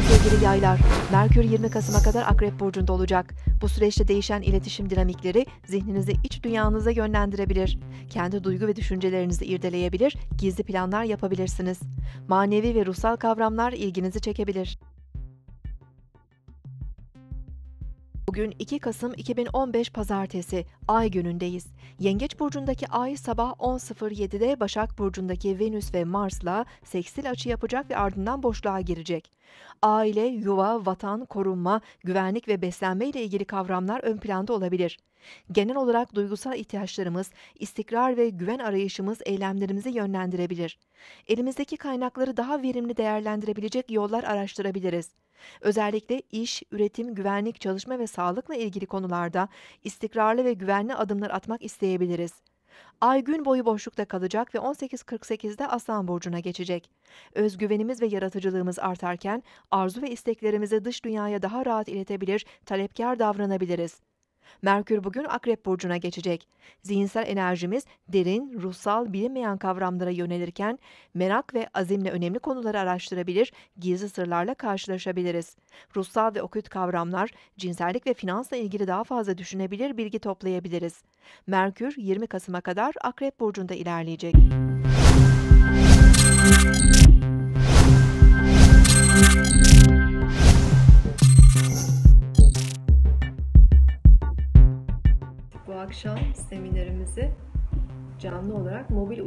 Merhaba sevgili yaylar. Merkür 20 Kasım'a kadar Akrep Burcu'nda olacak. Bu süreçte değişen iletişim dinamikleri zihninizi iç dünyanıza yönlendirebilir. Kendi duygu ve düşüncelerinizi irdeleyebilir, gizli planlar yapabilirsiniz. Manevi ve ruhsal kavramlar ilginizi çekebilir. Bugün 2 Kasım 2015 Pazartesi, Ay günündeyiz. Yengeç burcundaki Ay sabah 10.07'de Başak burcundaki Venüs ve Mars'la seksil açı yapacak ve ardından boşluğa girecek. Aile, yuva, vatan, korunma, güvenlik ve beslenme ile ilgili kavramlar ön planda olabilir. Genel olarak duygusal ihtiyaçlarımız, istikrar ve güven arayışımız eylemlerimizi yönlendirebilir. Elimizdeki kaynakları daha verimli değerlendirebilecek yollar araştırabiliriz. Özellikle iş, üretim, güvenlik, çalışma ve sağlıkla ilgili konularda istikrarlı ve güvenli adımlar atmak isteyebiliriz. Ay gün boyu boşlukta kalacak ve 18.48'de Aslan burcuna geçecek. Özgüvenimiz ve yaratıcılığımız artarken arzu ve isteklerimizi dış dünyaya daha rahat iletebilir, talepkar davranabiliriz. Merkür bugün Akrep burcuna geçecek. Zihinsel enerjimiz derin, ruhsal, bilinmeyen kavramlara yönelirken merak ve azimle önemli konuları araştırabilir, gizli sırlarla karşılaşabiliriz. Ruhsal ve okült kavramlar, cinsellik ve finansla ilgili daha fazla düşünebilir, bilgi toplayabiliriz. Merkür 20 Kasım'a kadar Akrep burcunda ilerleyecek. Bu akşam seminerimizi canlı olarak mobil